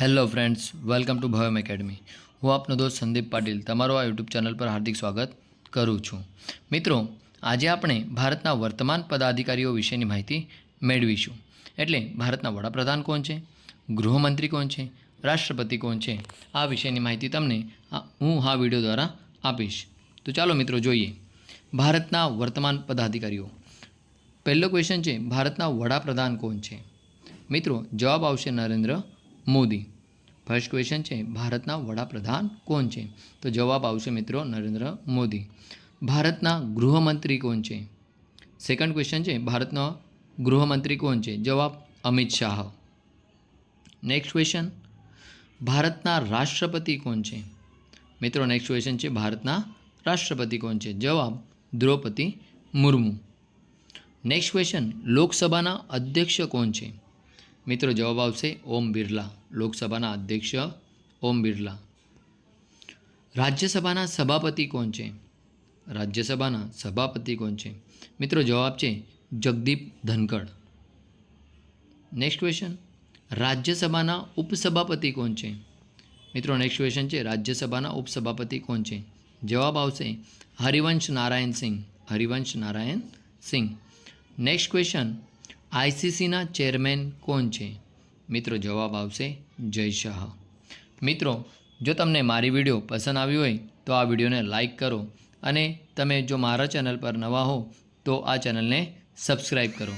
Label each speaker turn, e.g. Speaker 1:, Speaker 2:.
Speaker 1: Hello friends welcome to Bhavam academy હું આપનો દોસ્ત સંદીપ પાટીલ તમારો આ યુટ્યુબ ચેનલ પર હાર્દિક સ્વાગત કરું છું. મિત્રો, આજે આપણે ભારતના વર્તમાન પદાધિકારીઓ વિશેની માહિતી મેળવીશું. એટલે ભારતના વડાપ્રધાન કોણ છે? ગૃહમંત્રી કોણ છે? રાષ્ટ્રપતિ કોણ છે? આ વિશેની માહિતી તમને હું આ વીડિયો દ્વારા આપીશ. તો ચાલો મિત્રો જોઈએ. ભારતના વર્તમાન પદાધિકારીઓ. પહેલો ક્વેશ્ચન છે, ભારતના વડાપ્રધાન કોણ છે? મિત્રો, જવાબ આવશે નરેન્દ્ર મોદી. ફર્સ્ટ ક્વેશ્ચન છે, ભારતના વડાપ્રધાન કોણ છે? તો જવાબ આવશે મિત્રો નરેન્દ્ર મોદી. ભારતના ગૃહમંત્રી કોણ છે? સેકન્ડ ક્વેશ્ચન છે, ભારતના ગૃહમંત્રી કોણ છે? જવાબ અમિત શાહ. નેક્સ્ટ ક્વેશ્ચન ભારતના રાષ્ટ્રપતિ કોણ છે? મિત્રો નેક્સ્ટ ક્વેશ્ચન છે, ભારતના રાષ્ટ્રપતિ કોણ છે? જવાબ દ્રૌપદી મુર્મુ. નેક્સ્ટ ક્વેશ્ચન લોકસભાના અધ્યક્ષ કોણ છે? મિત્રો જવાબ આવશે ઓમ બિરલા, લોકસભાના અધ્યક્ષ ઓમ બિરલા. રાજ્યસભાના સભાપતિ કોણ છે? રાજ્યસભાના સભાપતિ કોણ છે? મિત્રો જવાબ છે જગદીપ ધનકડ નેક્સ્ટ ક્વેશ્ચન રાજ્યસભાના ઉપસભાપતિ કોણ છે? મિત્રો નેક્સ્ટ ક્વેશ્ચન છે, રાજ્યસભાના ઉપસભાપતિ કોણ છે? જવાબ આવશે હરિવંશ નારાયણ સિંહ. હરિવંશ નારાયણ સિંહ. નેક્સ્ટ ક્વેશ્ચન આઈસીસીના ચેરમેન કોણ છે? મિત્રો જવાબ આવશે જય શાહ. મિત્રો, જો તમને મારી વીડિયો પસંદ આવી હોય, તો આ વિડીયોને લાઇક કરો અને તમે જો મારા ચેનલ પર નવા હો, તો આ ચેનલને સબસ્ક્રાઈબ કરો.